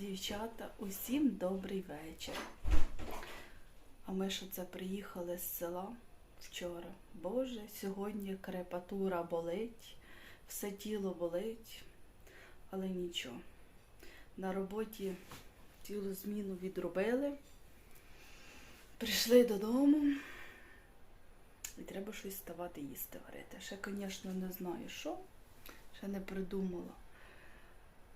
Дівчата, усім добрий вечір. А ми що це приїхали з села вчора. Боже, сьогодні крепатура болить, все тіло болить, але нічого. На роботі цілу зміну відробили. Прийшли додому. І треба щось ставати їсти варити. Ще, звісно, не знаю що, ще не придумала.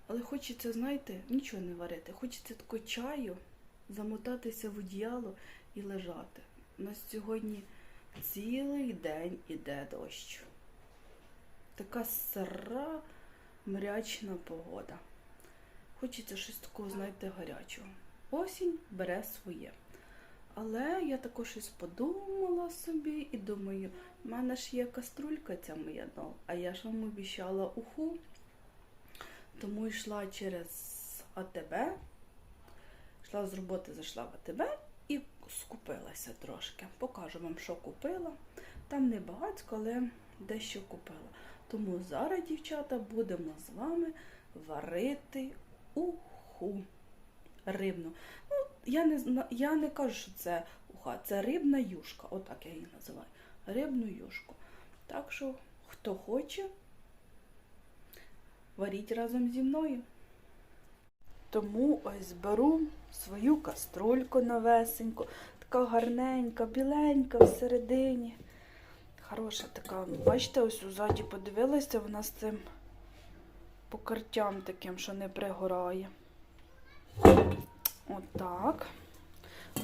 Але хочеться, знаєте, нічого не варити. Хочеться тако чаю, замотатися в одіяло і лежати. У нас сьогодні цілий день іде дощ. Така сира, мрячна погода. Хочеться щось такого, знаєте, гарячого. Осінь бере своє. Але я також щось подумала собі і думаю, в мене ж є каструлька ця моя а я ж вам обіцяла уху. Тому йшла через АТБ, йшла з роботи, зайшла в АТБ і скупилася трошки. Покажу вам, що купила. Там не багатько, але дещо купила. Тому зараз, дівчата, будемо з вами варити уху рибну. Ну, я не, я не кажу, що це уха, це рибна юшка. Отак я її називаю. Рибну юшку. Так що, хто хоче, варіть разом зі мною. Тому ось беру свою каструльку новесеньку, така гарненька, біленька всередині. Хороша така. Бачите, ось ззаді подивилася, вона з цим покриттям таким, що не пригорає. Отак.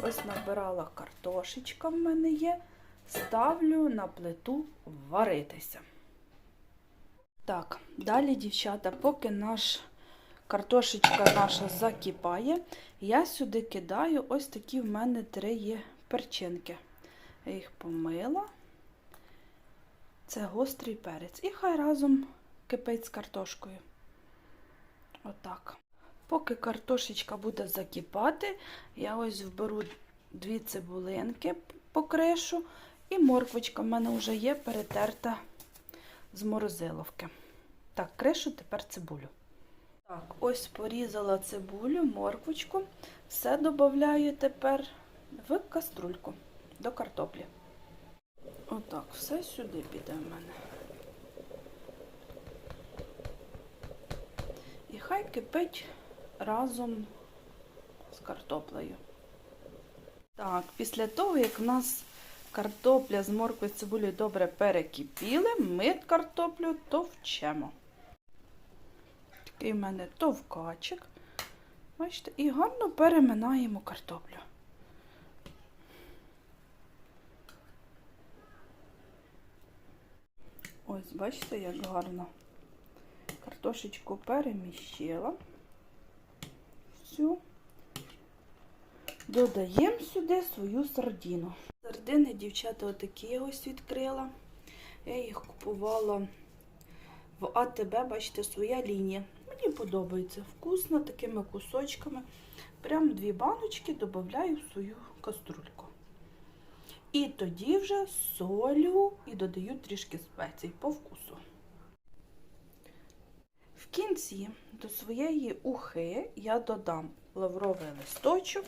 Ось набирала картошечка в мене є. Ставлю на плиту варитися. Так, далі, дівчата, поки наш картошечка наша закипає, я сюди кидаю ось такі в мене три є перчинки. Я їх помила. Це гострий перець. І хай разом кипить з картошкою. Отак. Поки картошечка буде закипати, я ось вберу дві цибулинки по кришу, і морквочка в мене вже є перетерта з морозиловки. Так, кришу, тепер цибулю. Так, ось порізала цибулю, морквочку. Все додаю тепер в каструльку до картоплі. Отак, все сюди піде в мене. І хай кипить разом з картоплею. Так, після того, як в нас картопля з морквою цибулею добре перекипіли, ми картоплю товчемо. Такий в мене товкачик. Бачите, і гарно переминаємо картоплю. Ось, бачите, як гарно. Картошечку переміщила. Всю. Додаємо сюди свою сардину. Сардини, дівчата, отакі я ось відкрила. Я їх купувала в АТБ, бачите, своя лінія. Мені подобається вкусно, такими кусочками. Прям дві баночки додаю в свою каструльку. І тоді вже солю і додаю трішки спецій по вкусу. В кінці до своєї ухи я додам лавровий листочок,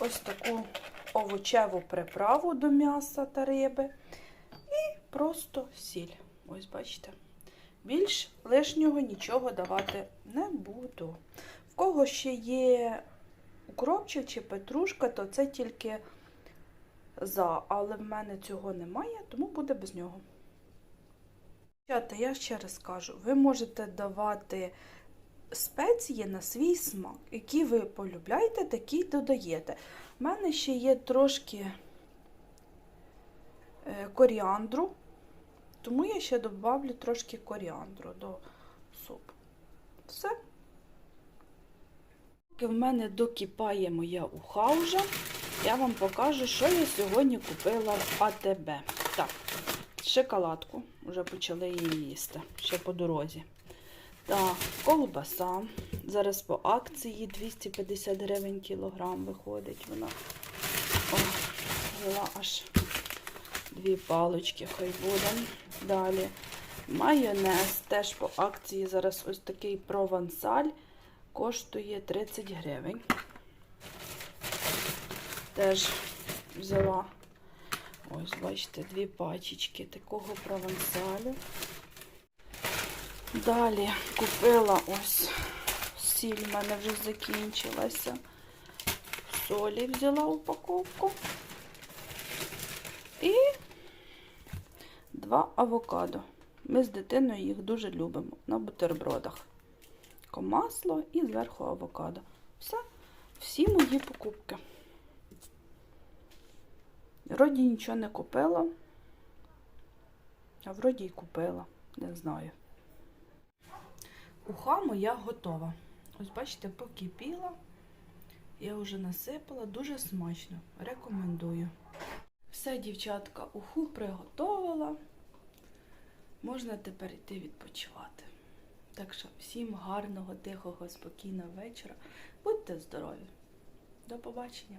ось таку овочеву приправу до м'яса та риби і просто сіль. Ось бачите. Більш лишнього нічого давати не буду. В кого ще є укропчик чи петрушка, то це тільки за, але в мене цього немає, тому буде без нього. Дівчата, я ще раз кажу, ви можете давати спеції на свій смак. Які ви полюбляєте, такі додаєте. У мене ще є трошки е, коріандру, тому я ще добавлю трошки коріандру до супу. Все. Поки в мене докипає моя уха вже, я вам покажу, що я сьогодні купила в АТБ. Так, шоколадку, вже почали її їсти, ще по дорозі. Так, колбаса. Зараз по акції 250 гривень кілограм виходить вона. О, взяла аж дві палочки, хай буде. Далі. Майонез теж по акції. Зараз ось такий провансаль коштує 30 гривень. Теж взяла, ось, бачите, дві пачечки такого провансалю. Далі купила ось сіль, в мене вже закінчилася. Солі взяла упаковку. І два авокадо. Ми з дитиною їх дуже любимо на бутербродах. Масло і зверху авокадо. Все, всі мої покупки. Вроді нічого не купила, а вроді й купила, не знаю. Уха моя готова. Ось бачите, покипіла. Я вже насипала, дуже смачно. Рекомендую. Все, дівчатка, уху приготувала. Можна тепер йти відпочивати. Так що всім гарного, тихого, спокійного вечора. Будьте здорові. До побачення!